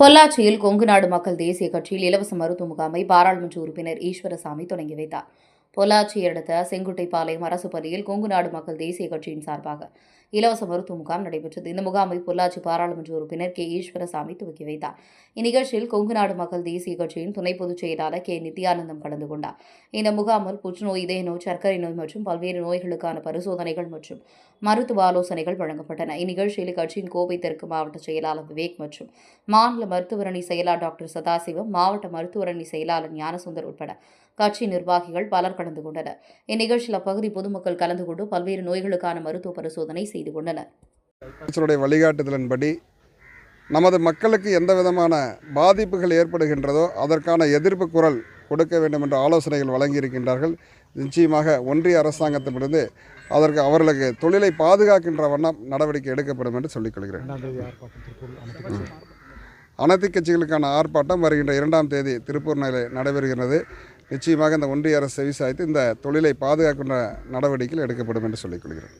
பொள்ளாச்சியில் கொங்கு நாடு மக்கள் தேசிய கட்சியில் இலவச மருத்துவ முகாமை பாராளுமன்ற உறுப்பினர் ஈஸ்வரசாமி தொடங்கி வைத்தார். பொள்ளாச்சி அடுத்த செங்குட்டைப்பாளையம் அரசு பள்ளியில் கொங்கு நாடு மக்கள் தேசிய கட்சியின் சார்பாக இலவச மருத்துவ முகாம் நடைபெற்றது. இந்த முகாமை பொள்ளாச்சி பாராளுமன்ற உறுப்பினர் கே. ஈஸ்வரசாமி துவக்கி வைத்தார். இந்நிகழ்ச்சியில் கொங்கு நாடு மக்கள் தேசிய கட்சியின் துணை பொதுச் செயலாளர் கே. நித்யானந்தம் கலந்து கொண்டார். இந்த முகாமில் புற்றுநோய் இதய நோய் சர்க்கரை நோய் மற்றும் பல்வேறு நோய்களுக்கான பரிசோதனைகள் மற்றும் மருத்துவ ஆலோசனைகள் வழங்கப்பட்டன. இந்நிகழ்ச்சியில் கட்சியின் கோவை தெற்கு மாவட்ட செயலாளர் விவேக் மற்றும் மாநில மருத்துவரணி செயலாளர் டாக்டர் சதாசிவம் மாவட்ட மருத்துவரணி செயலாளர் ஞானசுந்தர் உட்பட கட்சி நிர்வாகிகள் பலர் கலந்து கொண்டனர். இந்நிகழ்ச்சியில் அப்பகுதி பொதுமக்கள் கலந்து கொண்டு பல்வேறு நோய்களுக்கான மருத்துவ பரிசோதனை செய்து கொண்டனர். வழிகாட்டுதலின்படி நமது மக்களுக்கு எந்த விதமான பாதிப்புகள் ஏற்படுகின்றதோ அதற்கான எதிர்ப்பு குரல் கொடுக்க வேண்டும் என்ற ஆலோசனைகள் வழங்கியிருக்கின்றார்கள். நிச்சயமாக ஒன்றிய அரசாங்கத்திலிருந்து அதற்கு அவர்களுக்கு தொழிலை பாதுகாக்கின்ற வண்ணம் நடவடிக்கை எடுக்கப்படும் என்று சொல்லிக் கொள்கிறேன். இரண்டாம் தேதி ஆர்ப்பாட்டம் திருப்பூர் அனைத்து கட்சி அனைத்து கட்சிகளுக்கான ஆர்ப்பாட்டம் வருகின்ற இரண்டாம் தேதி திருப்பூர் நிலையில் நடைபெறுகிறது. நிச்சயமாக இந்த ஒன்றிய அரசு செவிசாய்த்து இந்த தொழிலை பாதுகாக்கின்ற நடவடிக்கைகள் எடுக்கப்படும் என்று சொல்லிக் கொள்கிறேன்